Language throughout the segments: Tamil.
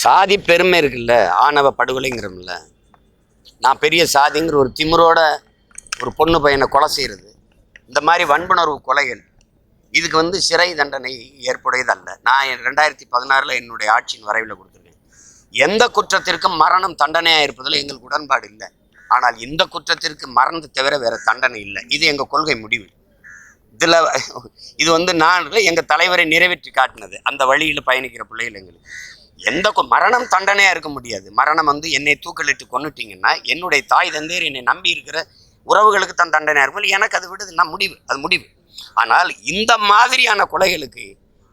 சாதி பெருமை இருக்குல்ல ஆணவ படுகொலைங்கிறோம்ல. நான் பெரிய சாதிங்கிற ஒரு திமிரோட ஒரு பொண்ணு பையனை கொலை செய்கிறது இந்த மாதிரி வன்புணர்வு கொலைகள் இதுக்கு வந்து சிறை தண்டனை ஏற்புடையதல்ல. நான் ரெண்டாயிரத்தி பதினாறில் என்னுடைய ஆட்சியின் வரைவில் கொடுத்துருக்கேன். எந்த குற்றத்திற்கும் மரணம் தண்டனையாக இருப்பதில் எங்களுக்கு உடன்பாடு இல்லை. ஆனால் இந்த குற்றத்திற்கு மறந்து தவிர வேறு தண்டனை இல்லை. இது எங்கள் கொள்கை முடிவு. இதில் இது வந்து நான் எங்கள் தலைவரை நிறைவேற்றி காட்டினது. அந்த வழியில் பயணிக்கிற பிள்ளைகள் எங்களுக்கு. எந்த மரணம் தண்டனையாக இருக்க முடியாது. மரணம் வந்து என்னை தூக்கலிட்டு கொண்டுட்டிங்கன்னா என்னுடைய தாய் தந்தையர் என்னை நம்பி இருக்கிற உறவுகளுக்கு தான் தண்டனையாக இருக்கும். எனக்கு அது விடுது நான் முடிவு அது முடிவு. ஆனால் இந்த மாதிரியான கொலைகளுக்கு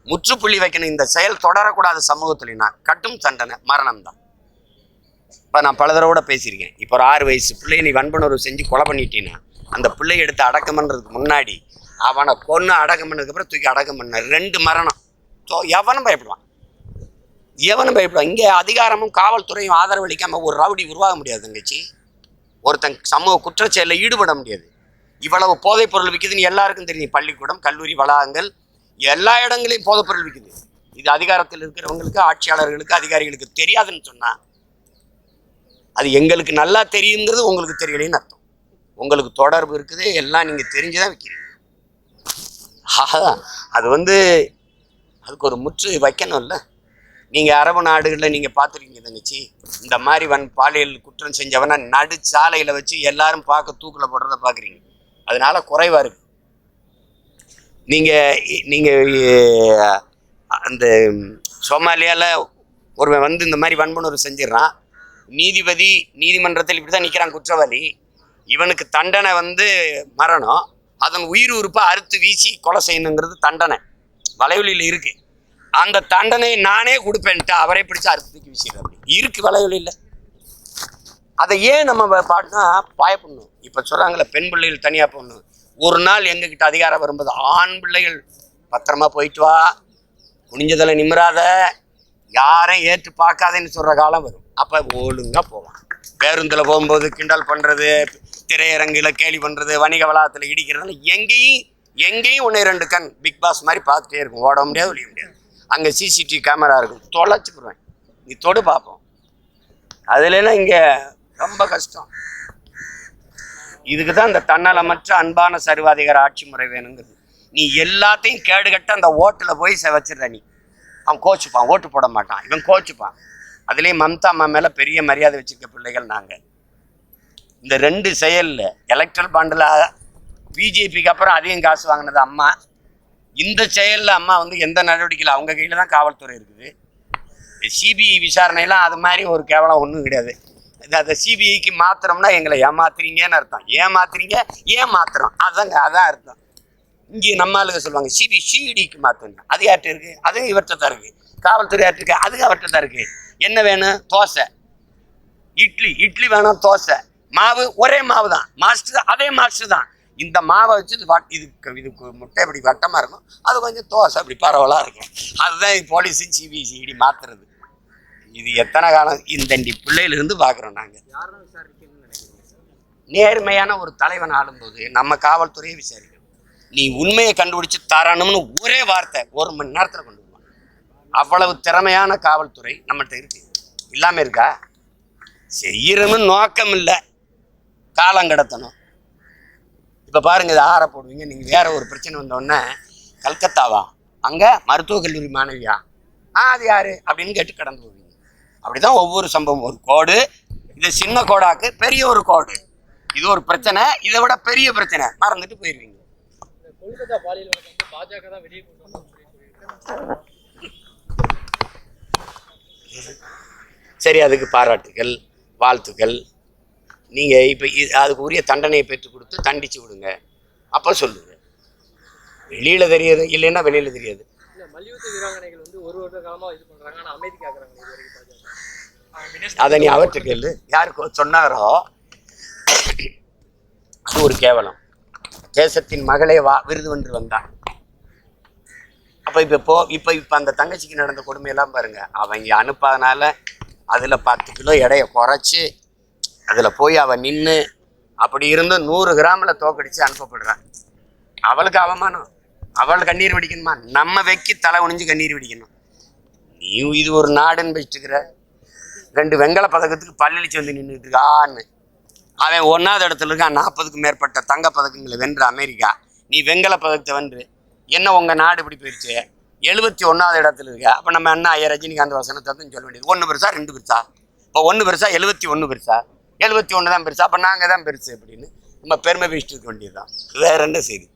முற்றுப்புள்ளி வைக்கணும் இந்த செயல் தொடரக்கூடாத சமூகத்துலனா கட்டும் தண்டனை மரணம் தான் இப்போ நான் பல தடவை கூட பேசியிருக்கேன். இப்போ ஒரு ஆறு வயசு பிள்ளையை நீ வன்புணர்வு செஞ்சு கொலை பண்ணிட்டீன்னா அந்த பிள்ளை எடுத்து அடக்கம் பண்ணுறதுக்கு முன்னாடி அவனை கொன்று அடக்கம் பண்ணதுக்கப்புறம் தூக்கி அடக்கம் பண்ண ரெண்டு மரணம். ஸோ எவனும் பயப்படுவான். எவனும் பயப்படுவான். இங்கே அதிகாரமும் காவல்துறையும் ஆதரவு அளிக்காமல் ஒரு ரவுடி உருவாக முடியாது தங்கச்சி. ஒருத்தன் சமூக குற்றச்செயலில் ஈடுபட முடியாது. இவ்வளவு போதைப் பொருள் விற்குதுன்னு எல்லாருக்கும் தெரியும். பள்ளிக்கூடம் கல்லூரி வளாகங்கள் எல்லா இடங்களையும் போதைப் பொருள் விற்குது இது அதிகாரத்தில் இருக்கிறவங்களுக்கு ஆட்சியாளர்களுக்கு அதிகாரிகளுக்கு தெரியாதுன்னு சொன்னால் அது எங்களுக்கு நல்லா தெரியுங்கிறது உங்களுக்கு தெரியலைன்னு அர்த்தம். உங்களுக்கு தொடர்பு இருக்குது எல்லாம் நீங்கள் தெரிஞ்சு தான் விற்கிறீங்க அதான் அது வந்து அதுக்கு ஒரு முற்று வைக்கணும்ல. நீங்கள் அரபு நாடுகளில் நீங்கள் பார்த்துருக்கீங்க தங்கச்சி இந்த மாதிரி வன் பாலியல் குற்றம் செஞ்சவனை நடு சாலையில் வச்சு எல்லாரும் பார்க்க தூக்கில் போடுறத பார்க்குறீங்க. அதனால குறைவாக இருக்கு. நீங்கள் நீங்கள் அந்த சோமாலியாவில் ஒருவன் வந்து இந்த மாதிரி வன்புணர்வு செஞ்சிடறான். நீதிபதி நீதிமன்றத்தில் இப்படி தான் நிற்கிறான் குற்றவாளி. இவனுக்கு தண்டனை வந்து மரணம். அதன் உயிர் உறுப்பை அறுத்து வீசி கொலை செய்யணுங்கிறது தண்டனை. வலைவலியில் இருக்கு. அந்த தண்டனை நானே கொடுப்பேன்ட்டு அவரே பிடிச்சி அறுத்து தூக்கி வீசிடுறாரு. இருக்கு வலைவலியில் அதை ஏன் நம்ம வ- பாட்டுனா பயப்படணும். இப்போ சொல்கிறாங்களே பெண் பிள்ளைகள் தனியாக போடணும் ஒரு நாள் எங்ககிட்ட அதிகாரம் வரும்போது ஆண் பிள்ளைகள் பத்திரமா போயிட்டு வா. குனிஞ்சதில் நிம்மராத யாரையும் ஏற்று பார்க்காதேன்னு சொல்கிற காலம் வரும். அப்போ ஒழுங்காக போவான் பேருந்தில் போகும்போது கிண்டல் பண்ணுறது திரையரங்கில் கேலி பண்ணுறது வணிக வளாகத்தில் இடிக்கிறதுல எங்கேயும் எங்கேயும் ஒன்று ரெண்டு கண் பிக் பாஸ் மாதிரி பார்த்துட்டே இருக்கும். ஓட முடியாது ஒழிய முடியாது. அங்கே சிசிடிவி கேமரா இருக்கும். தொலைச்சு நீ தொடு பார்ப்போம் அதுலலாம் இங்கே ரொம்ப கஷ்டம். இதுக்கு தான் இந்த தன்னலமற்ற அன்பான சர்வாதிகார ஆட்சி முறை வேணுங்கிறது நீ எல்லாத்தையும் கேடுகட்ட அந்த ஓட்டில் போய் செ- வச்சிடுற நீ. அவன் கோச்சுப்பான் ஓட்டு போட மாட்டான். இவன் கோச்சுப்பான். அதுலேயும் மம்தா அம்மா மேலே பெரிய மரியாதை வச்சுருக்க பிள்ளைகள் நாங்கள் இந்த ரெண்டு செயலில் எலக்ட்ரல் பாண்டில் பிஜேபிக்கு அப்புறம் அதிகம் காசு வாங்கினது அம்மா. இந்த செயலில் அம்மா வந்து எந்த நடவடிக்கையில் அவங்க கையில் தான் காவல்துறை இருக்குது. சிபிஐ விசாரணையெல்லாம் அது மாதிரி ஒரு கேவலம் ஒன்றும் கிடையாது. இது அதை சிபிஐக்கு மாத்துறோம்னா எங்களை ஏமாத்துறீங்கன்னு அர்த்தம். ஏமாத்துறீங்க ஏன் மாத்திரம் அதாங்க அதான் அர்த்தம். இங்கே நம்ம ஆளுங்க சொல்லுவாங்க சிபி சிஇடிக்கு மாற்றுங்க அது யார்கிட்ட இருக்குது அதுவும் இவர்கிட்ட தான் இருக்குது காவல்துறை யார்கிட்ட இருக்குது அதுவும் அவர்கிட்ட தான் இருக்குது என்ன வேணும் தோசை. இட்லி. இட்லி வேணும் தோசை. மாவு ஒரே மாவு தான். மாஸ்டர் அதே மாஸ்டர் தான். இந்த மாவை வச்சு இது வட் இது இது முட்டை இப்படி வட்டமாக இருக்கும். அது கொஞ்சம் தோசை அப்படி பரவலாக இருக்கும். அதுதான் போலீஸு சிபிசிஐடி மாத்துறது. இது எத்தனை காலம்? இந்த பிள்ளையிலிருந்து பார்க்குறோம் நாங்கள் நேர்மையான ஒரு தலைவன் ஆளும்போது நம்ம காவல்துறையை விசாரிக்கணும். நீ உண்மையை கண்டுபிடிச்சு தரணும்னு ஒரே வார்த்தை ஒரு மணி நேரத்தில் கொண்டு அவ்வளவு திறமையான காவல்துறை நம்மகிட்ட இருக்கு. இல்லாமல் இருக்கா? செய்யணும்னு நோக்கம் இல்லை காலம் கடத்தணும். இப்போ பாருங்கள் இது ஆற போடுவீங்க. நீங்கள் வேற ஒரு பிரச்சனை வந்தோடனே கல்கத்தாவா? அங்கே மருத்துவக் கல்லூரி மாணவியா? ஆ அது யார்? அப்படின்னு கேட்டு கடந்து போவீங்க. அப்படி தான் ஒவ்வொரு சம்பவம் ஒரு கோடு இது சின்ன கோடாக்கு பெரிய ஒரு கோடு. இது ஒரு பிரச்சனை இதை விட பெரிய பிரச்சனை. மறந்துட்டு போயிடுவீங்க இந்த கொல்கத்தா பாலியல் வழக்கு வந்து பாஜக தான் வெளியே கொண்டு வரணும்னு சொல்லி சொல்லியிருக்காங்க சரி அதுக்கு பாராட்டுகள் வாழ்த்துக்கள் நீங்கள் இப்போ அதுக்கு உரிய தண்டனையை பெற்றுக் கொடுத்து தண்டிச்சு விடுங்க. அப்போ சொல்லுங்க. வெளியில் தெரியாது இல்லைன்னா வெளியில் தெரியாது. அதை நீ அவர்கிட்ட கேளு. யாருக்கு சொன்னாரோ அது ஒரு கேவலம். தேசத்தின் மகளே வா விருது வென்று வந்தான். அப்போ இப்போ போ இப்போ இப்போ அந்த தங்கச்சிக்கு நடந்த கொடுமையெல்லாம் பாருங்க. அவங்க அனுப்பாதனால அதில் பத்து கிலோ எடையை குறைச்சி அதில் போய் அவள் நின்று அப்படி இருந்து நூறு கிராமில் தோக்கடிச்சு அனுப்பப்படுறான் அவளுக்கு அவமானம். அவள் கண்ணீர் வெடிக்கணுமா? நம்ம வைக்கி தலை குனிஞ்சு கண்ணீர் வெடிக்கணும். நீ இது ஒரு நாடுன்னு வச்சுட்டு இருக்கிற ரெண்டு வெங்கல பதக்கத்துக்கு பல்லளிச்சு வந்து நின்றுட்டு இருக்கான்னு அவன் ஒன்றாவது இடத்துல இருக்கான் நாற்பதுக்கும் மேற்பட்ட தங்க பதக்கங்களை வென்ற அமெரிக்கா. நீ வெங்கல பதக்கத்தை வென்று என்ன உங்கள் நாடு இப்படி போயிடுச்சு எழுபத்தி ஒன்றாவது இடத்துல இருக்கு. அப்போ நம்ம என்ன ஐயா ரஜினிகாந்த் வசனத்தை சொல்ல வேண்டியது. ஒன்று பெருசா ரெண்டு பெருசா? இப்போ ஒன்று பெருசா எழுபத்தி ஒன்று பெருசா? எழுபத்தி ஒன்று தான் பெருசா அப்போ நாங்கள் தான் பெருசு அப்படின்னு நம்ம பெருமை பேசிட்டு இருக்க வேண்டியதுதான். வேற என்ன செய்தி?